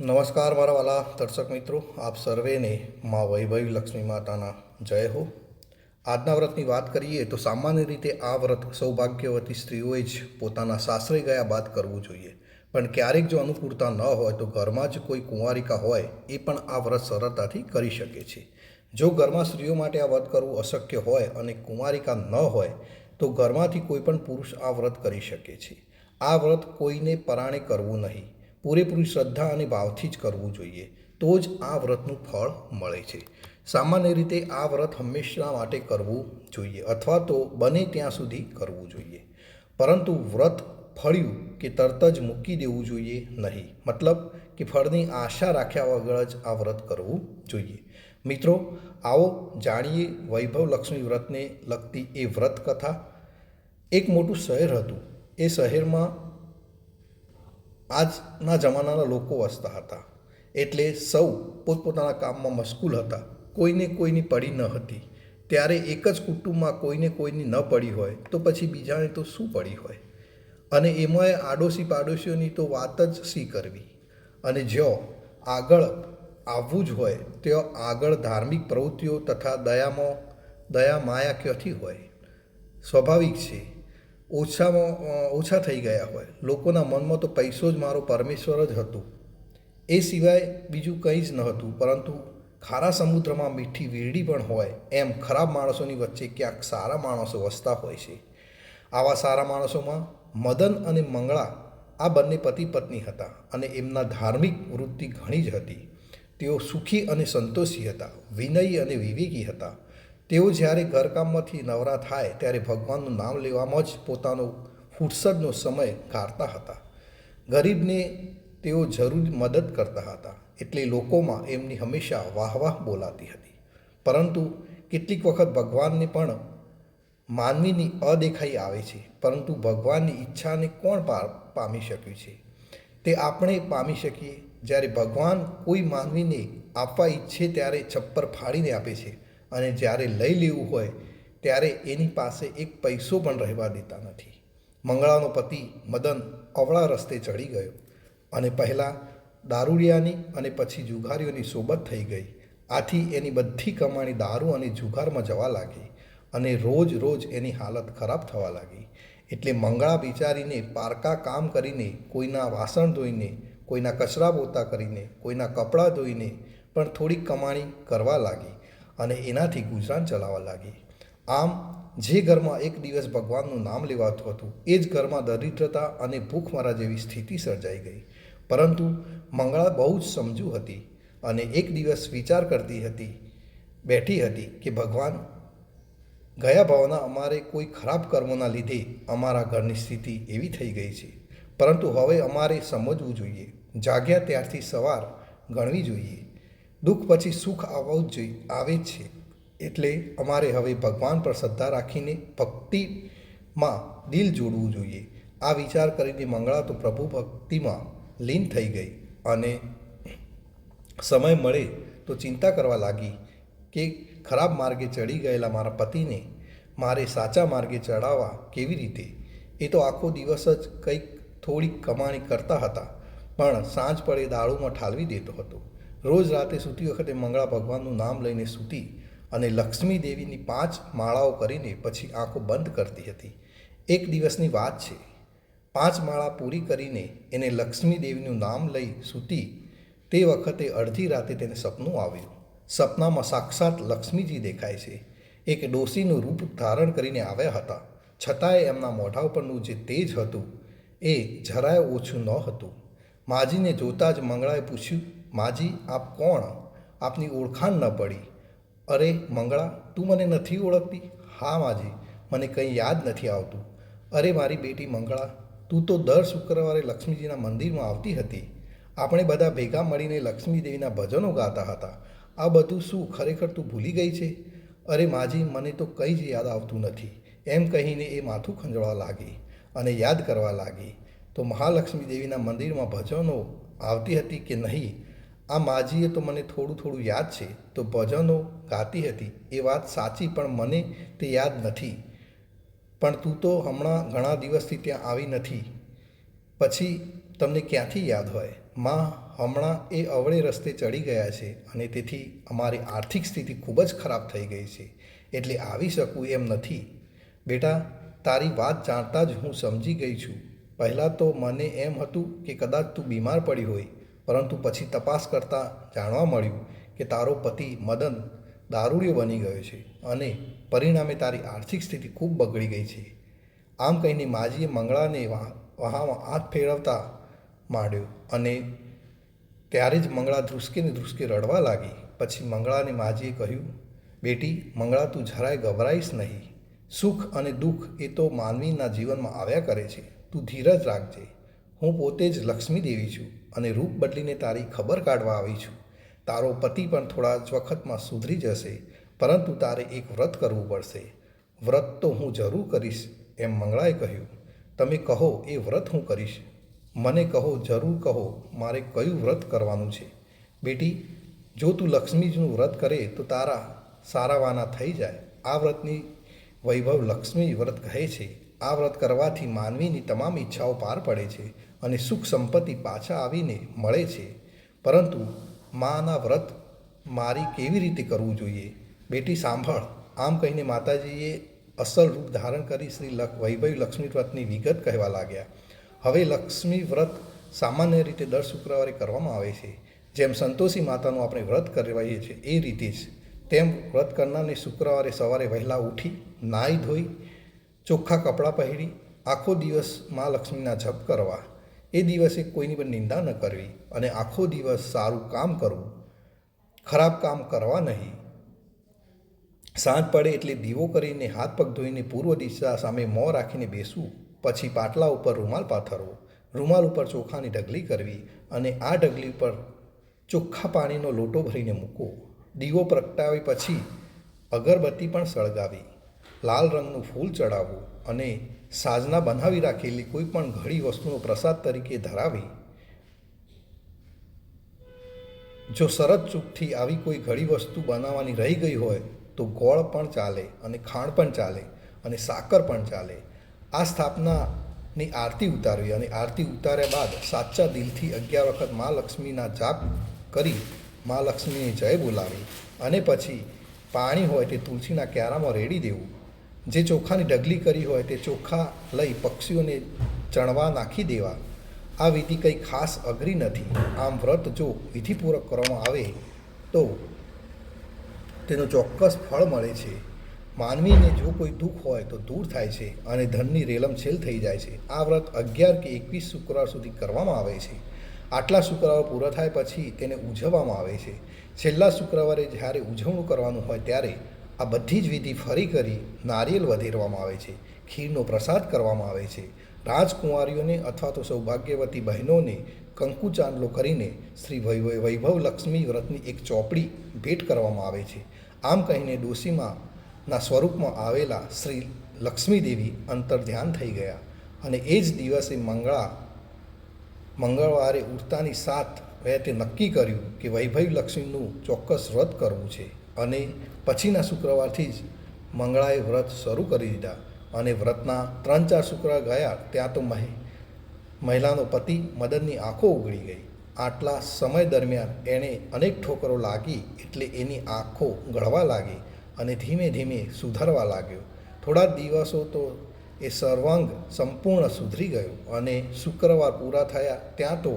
નમસ્કાર મારા વાલા દર્શક મિત્રો, આપ સર્વેને મા વૈભવી લક્ષ્મી માતાના જય હો. આજના વ્રતની વાત કરીએ તો સામાન્ય રીતે આ વ્રત સૌભાગ્યવતી સ્ત્રીઓએ જ પોતાના સાસરે ગયા બાદ કરવું જોઈએ. પણ ક્યારેક જો અનુકૂળતા ન હોય તો ઘરમાં જ કોઈ કુંવારિકા હોય એ પણ આ વ્રત સરળતાથી કરી શકે છે. જો ઘરમાં સ્ત્રીઓ માટે આ વ્રત કરવું અશક્ય હોય અને કુંવારિકા ન હોય, તો ઘરમાંથી કોઈ પણ પુરુષ આ વ્રત કરી શકે છે. આ વ્રત કોઈને પરાણે કરવું નહીં. પૂરેપૂરી શ્રદ્ધા અને ભાવથી જ કરવું જોઈએ. તો જ આ વ્રતનું ફળ મળે છે. સામાન્ય રીતે આ વ્રત હંમેશા માટે કરવું જોઈએ અથવા તો બને ત્યાં સુધી કરવું જોઈએ. પરંતુ વ્રત ફળ્યું કે તરત જ મૂકી દેવું જોઈએ નહીં. મતલબ કે ફળની આશા રાખ્યા વગર જ આ વ્રત કરવું જોઈએ. મિત્રો, આવો જાણીએ વૈભવ લક્ષ્મી વ્રતને લગતી એ વ્રત કથા એક મોટું શહેર હતું. એ શહેરમાં આજના જમાનાના લોકો વસતા હતા. એટલે સૌ પોતપોતાના કામમાં મશગુલ હતા. કોઈને કોઈની પડી ન હતી. ત્યારે એક જ કુટુંબમાં કોઈને કોઈની ન પડી હોય તો પછી બીજાને તો શું પડી હોય? અને એમાંય આડોશી પાડોશીઓની તો વાત જ શી કરવી? અને જો આગળ આવવું જ હોય, ત્યાં આગળ ધાર્મિક પ્રવૃત્તિઓ તથા દયામાં દયા માયા ક્યાંથી હોય? સ્વાભાવિક છે ઓછામાં ઓછા થઈ ગયા હોય. લોકોના મનમાં તો પૈસો જ મારો પરમેશ્વર જ હતું. એ સિવાય બીજું કંઈ જ ન હતું. પરંતુ ખારા સમુદ્રમાં મીઠી વીરડી પણ હોય. એમ ખરાબ માણસોની વચ્ચે ક્યાંક સારા માણસો વસતા હોય છે. આવા સારા માણસોમાં મદન અને મંગળા આ બંને પતિ પત્ની હતા અને એમના ધાર્મિક વૃત્તિ ઘણી જ હતી. તેઓ સુખી અને સંતોષી હતા. વિનયી અને વિવેકી હતા. તેઓ જ્યારે ઘરકામમાંથી નવરા થાય ત્યારે ભગવાનનું નામ લેવામાં જ પોતાનો ફુરસદનો સમય કાઢતા હતા. ગરીબને તેઓ જરૂર મદદ કરતા હતા, એટલે લોકોમાં એમની હંમેશા વાહ વાહ બોલાતી હતી. પરંતુ કેટલીક વખત ભગવાનને પણ માનવીની અદેખાઈ આવે છે, પરંતુ ભગવાનની ઈચ્છાને કોણ પામી શક્યું છે? તે આપણે પામી શકીએ. જ્યારે ભગવાન કોઈ માનવીને આપવા ઈચ્છે ત્યારે છપ્પર ફાડીને આપે છે. અને જ્યારે લઈ લેવું હોય, ત્યારે એની પાસે એક પૈસો પણ રહેવા દેતા નથી. મંગળાનો પતિ મદન અવળા રસ્તે ચડી ગયો અને પહેલાં દારૂડિયાની અને પછી જુગારીઓની સોબત થઈ ગઈ. આથી એની બધી કમાણી દારૂ અને જુગારમાં જવા લાગી અને રોજ રોજ એની હાલત ખરાબ થવા લાગી. એટલે મંગળા બિચારીને પારકા કામ કરીને, કોઈના વાસણ ધોઈને, કોઈના કચરા પોતા કરીને, કોઈના કપડાં ધોઈને પણ થોડીક કમાણી કરવા લાગી. અને એનાથી ગુજરાન ચલાવવા લાગી. આમ, જે ઘરમાં એક દિવસ ભગવાનનું નામ લેવાતું હતું, એ જ ઘરમાં દરિદ્રતા અને ભૂખમરા જેવી સ્થિતિ સર્જાઈ ગઈ. પરંતુ મંગળા બહુ જ સમજુ હતી અને એક દિવસ વિચાર કરતી હતી, બેઠી હતી કે ભગવાન, ગયા ભાવના અમારે કોઈ ખરાબ કર્મોના લીધે અમારા ઘરની સ્થિતિ એવી થઈ ગઈ છે. પરંતુ હવે અમારે સમજવું જોઈએ. જાગ્યા ત્યારથી સવાર ગણવી જોઈએ. દુઃખ પછી સુખ આવવું જ જોઈએ આવે છે. એટલે અમારે હવે ભગવાન પર શ્રદ્ધા રાખીને ભક્તિમાં દિલ જોડવું જોઈએ. આ વિચાર કરીને મંગળા તો પ્રભુ ભક્તિમાં લીન થઈ ગઈ અને સમય મળે તો ચિંતા કરવા લાગી કે ખરાબ માર્ગે ચડી ગયેલા મારા પતિને મારે સાચા માર્ગે ચડાવવા કેવી રીતે? એ તો આખો દિવસ જ કંઈક થોડીક કમાણી કરતા હતા, પણ સાંજ પડે દાળુમાં ઠાલવી દેતો હતો. રોજ રાતે સૂતી વખતે મંગળા ભગવાનનું નામ લઈને સૂતી અને લક્ષ્મી દેવીની પાંચ માળાઓ કરીને પછી આંખો બંધ કરતી હતી. એક દિવસની વાત છે. પાંચ માળા પૂરી કરીને એને લક્ષ્મી દેવીનું નામ લઈ સૂતી તે વખતે અડધી રાતે તેને સપનું આવ્યું. સપનામાં સાક્ષાત લક્ષ્મીજી દેખાય છે. એક ડોસીનું રૂપ ધારણ કરીને આવ્યા હતા. છતાંય એમના મોઢા ઉપરનું જે તેજ હતું એ જરાય ઓછું ન હતું. માજીને જોતાં જ મંગળાએ પૂછ્યું, માજી, આપ કોણ? આપની ઓળખાણ ન પડી. અરે, મંગળા, તું મને નથી ઓળખતી. હા, માજી, મને કંઈ યાદ નથી આવતું. અરે, મારી બેટી મંગળા, તું તો દર શુક્રવારે લક્ષ્મીજીના મંદિરમાં આવતી હતી. આપણે બધા ભેગા મળીને લક્ષ્મી દેવીના ભજનો ગાતા હતા. આ બધું શું ખરેખર તું ભૂલી ગઈ છે? અરે, માજી, મને તો કંઈ જ યાદ આવતું નથી. એમ કહીને એ માથું ખંજવા લાગી અને યાદ કરવા લાગી. તો મહાલક્ષ્મી દેવીના મંદિરમાં ભજનો આવતી હતી કે નહીં? આ માજીએ તો મને થોડું થોડું યાદ છે, તો ભજનો ગાતી હતી. એ વાત સાચી પણ મને તે યાદ નથી. પણ તું તો હમણાં ઘણા દિવસથી ત્યાં આવી નથી. પછી તમને ક્યાંથી યાદ હોય? માં હમણાં એ અવળે રસ્તે ચડી ગયા છે અને તેથી અમારી આર્થિક સ્થિતિ ખૂબ જ ખરાબ થઈ ગઈ છે. એટલે આવી શકું એમ નથી. બેટા, તારી વાત જાણતા જ હું સમજી ગઈ છું. પહેલાં તો મને એમ હતું કે કદાચ તું બીમાર પડી હોય, પરંતુ પછી તપાસ કરતાં જાણવા મળ્યું કે તારો પતિ મદન દારૂડિયો બની ગયો છે અને પરિણામે તારી આર્થિક સ્થિતિ ખૂબ બગડી ગઈ છે. આમ કહીને માજીએ મંગળાને વાહ- વહામાં હાથ ફેરવતા માંડ્યો અને ત્યારે જ મંગળા ધ્રુસકે ધ્રુસકે રડવા લાગી. પછી મંગળાને માજીએ કહ્યું, બેટી, મંગળા, તું જરાય ગભરાઈશ નહીં. સુખ અને દુઃખ એ તો માનવીના જીવનમાં આવ્યા કરે છે. તું ધીરજ રાખજે. હું પોતે જ લક્ષ્મી દેવી છું અને રૂપ બદલીને તારી ખબર કાઢવા આવી છું. તારો પતિ પણ થોડા જ વખતમાં સુધરી જશે, પરંતુ તારે એક વ્રત કરવું પડશે. વ્રત તો હું જરૂર કરીશ, એમ મંગળાએ કહ્યું. તમે કહો, એ વ્રત હું કરીશ. મને કહો, જરૂર કહો, મારે કયું વ્રત કરવાનું છે? બેટી, જો તું લક્ષ્મીજીનું વ્રત કરે, તો તારા સારાવાના થઈ જાય. આ વ્રતની વૈભવ લક્ષ્મી વ્રત કહે છે. આ વ્રત કરવાથી માનવીની તમામ ઈચ્છાઓ પાર પડે છે અને સુખ સંપત્તિ પાછા આવીને મળે છે. પરંતુ માના વ્રત મારી કેવી રીતે કરવું જોઈએ? બેટી, સાંભળ. આમ કહીને માતાજીએ અસલ રૂપ ધારણ કરી શ્રી લક, વૈભવ લક્ષ્મી વ્રતની વિગત કહેવા લાગ્યા. હવે લક્ષ્મી વ્રત સામાન્ય રીતે દર શુક્રવારે કરવામાં આવે છે. જેમ સંતોષી માતાનું આપણે વ્રત કરવાઈએ છીએ એ રીતે જ. તેમ વ્રત કરનારને શુક્રવારે સવારે વહેલા ઉઠી નાહી ધોઈ ચોખ્ખા કપડાં પહેરી આખો દિવસ મા લક્ષ્મીના જપ કરવા. એ દિવસે કોઈની પણ નિંદા ન કરવી અને આખો દિવસ સારું કામ કરવું, ખરાબ કામ કરવા નહીં. સાંજ પડે એટલે દીવો કરીને હાથ પગ ધોઈને પૂર્વ દિશા સામે મોં રાખીને બેસવું, પછી પાટલા ઉપર રૂમાલ પાથરવો. રૂમાલ ઉપર ચોખાની ઢગલી કરવી અને આ ઢગલી પર ચોખ્ખા પાણીનો લોટો ભરીને મૂકવો. દીવો પ્રગટાવી પછી અગરબત્તી પણ સળગાવી. લાલ રંગનું ફૂલ ચડાવવું અને સાજના બનાવી રાખેલી કોઈ પણ ઘડી વસ્તુનો પ્રસાદ તરીકે ધરાવી, જો શરત ચૂકથી આવી કોઈ ઘડી વસ્તુ બનાવવાની રહી ગઈ હોય, તો ગોળ પણ ચાલે અને ખાંડ પણ ચાલે અને સાકર પણ ચાલે. આ સ્થાપનાની આરતી ઉતારવી અને આરતી ઉતાર્યા બાદ સાચા દિલથી અગિયાર વખત મા લક્ષ્મીના જાપ કરી મા લક્ષ્મીને જય બોલાવી અને પછી પાણી હોય તે તુલસીના ક્યારામાં રેડી દેવું. જે ચોખાની ડગલી કરી હોય તે ચોખા લઈ પક્ષીઓને ચણવા નાખી દેવા. આ વિધિ કંઈ ખાસ અઘરી નથી. આમ વ્રત જો વિધિપૂર્વક કરવામાં આવે, તો તેનો ચોક્કસ ફળ મળે છે. માનવીને જો કોઈ દુઃખ હોય તો દૂર થાય છે અને ધનની રેલમછેલ થઈ જાય છે. આ વ્રત અગિયાર કે એકવીસ શુક્રવાર સુધી કરવામાં આવે છે. આટલા શુક્રવાર પૂરા થાય પછી તેને ઉજવવામાં આવે છે. છેલ્લા શુક્રવારે જ્યારે ઉજવણું કરવાનું હોય ત્યારે આ બધી જ વિધિ ફરી કરી નારિયેલ વધેરવામાં આવે છે, ખીરનો પ્રસાદ કરવામાં આવે છે. રાજકુંવારીઓને અથવા તો સૌભાગ્યવતી બહેનોને કંકુ ચાંદલો કરીને શ્રી વૈભવ લક્ષ્મી વ્રતની એક ચોપડી ભેટ કરવામાં આવે છે. આમ કહીને ડોસીમાં સ્વરૂપમાં આવેલા શ્રી લક્ષ્મીદેવી અંતર ધ્યાન થઈ ગયા અને એ જ દિવસે મંગળા, મંગળવારે ઉઠતાની સાત તે નક્કી કર્યું કે વૈભવ લક્ષ્મીનું ચોક્કસ વ્રત કરવું છે. અને પછીના શુક્રવારથી જ મંગળાએ વ્રત શરૂ કરી દીધા અને વ્રતના ત્રણ ચાર શુક્રવાર ગયા ત્યાં તો મહે, મહિલાનો પતિ મદનની આંખો ઉગડી ગઈ. આટલા સમય દરમિયાન એણે અનેક ઠોકરો લાગી એટલે એની આંખો ગળવા લાગી અને ધીમે ધીમે સુધરવા લાગ્યો. થોડા દિવસો તો એ સર્વાંગ સંપૂર્ણ સુધરી ગયો અને શુક્રવાર પૂરા થયા ત્યાં તો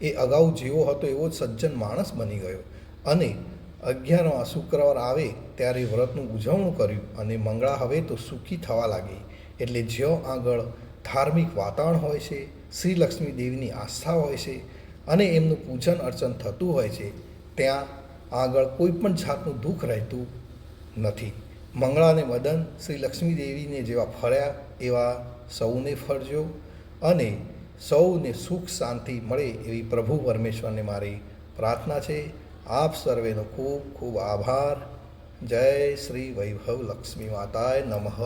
એ અગાઉ જેવો હતો એવો જ સજ્જન માણસ બની ગયો અને અગિયારમા શુક્રવાર આવે ત્યારે વ્રતનું ઉજવણું કર્યું અને મંગળા હવે તો સુખી થવા લાગી. એટલે જ્યાં આગળ ધાર્મિક વાતાવરણ હોય છે, શ્રી લક્ષ્મી દેવીની આસ્થા હોય છે અને એમનું પૂજન અર્ચન થતું હોય છે, ત્યાં આગળ કોઈ પણ જાતનું દુઃખ રહેતું નથી. મંગળાને મદન શ્રી લક્ષ્મી દેવીને જેવા ફળ્યા એવા સૌને ફરજો અને સૌને સુખ શાંતિ મળે એવી પ્રભુ પરમેશ્વરને મારી પ્રાર્થના છે. આપ સર્વેનો ખૂબ ખૂબ આભાર જય શ્રી વૈભવ લક્ષ્મી માતાય નમઃ